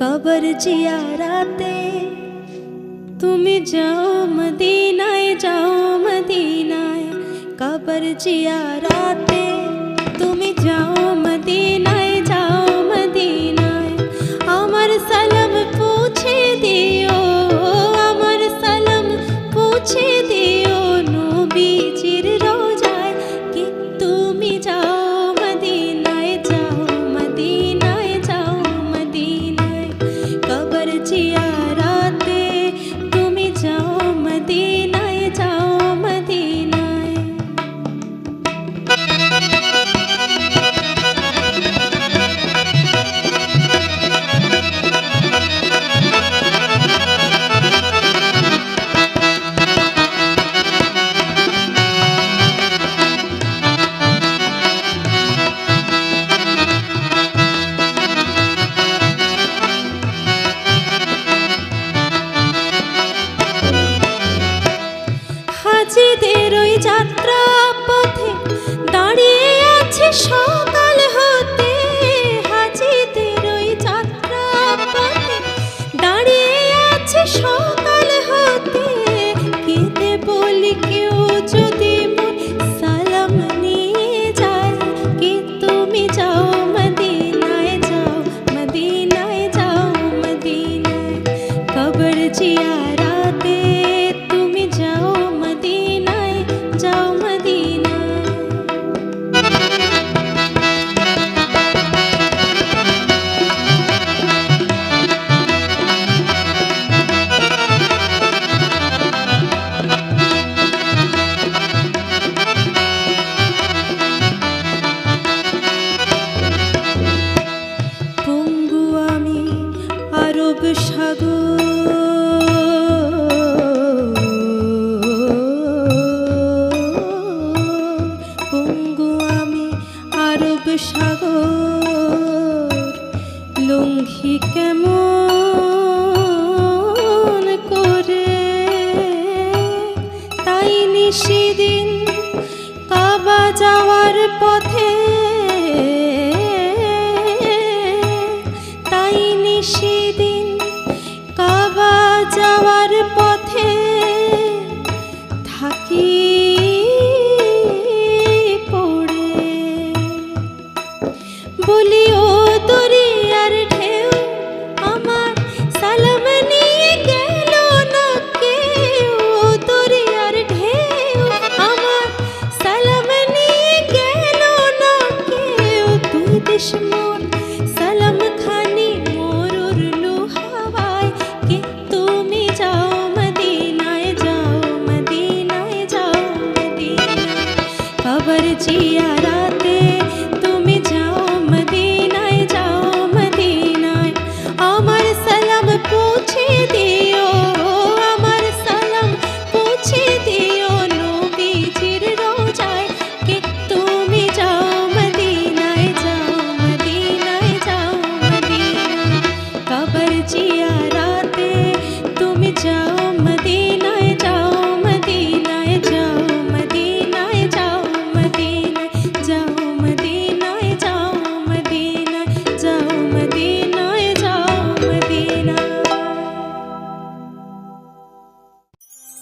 কবর জিয়ারাতে তুমি যাও মদিনায় যাও মদিনায় কবর জিয়ারাতে তুমি যাও মদিনায় যাও হাজিদের ওই যাত্রা পথে দাঁড়িয়ে আছে সকাল হতে। হাজিদের ওই যাত্রা পথে দাঁড়িয়ে আছে সকাল হতে। কেঁদে বলি কেউ যদি সালাম নিয়ে যায়, কি তুমি যাও মদিনায় যাও মদিনায় যাও, মদিনায়। কবর জিয়ারাতে সাগর। লঙ্ঘি কেমন করে? তাই কাবা যাওয়ার পথে aqui. যাও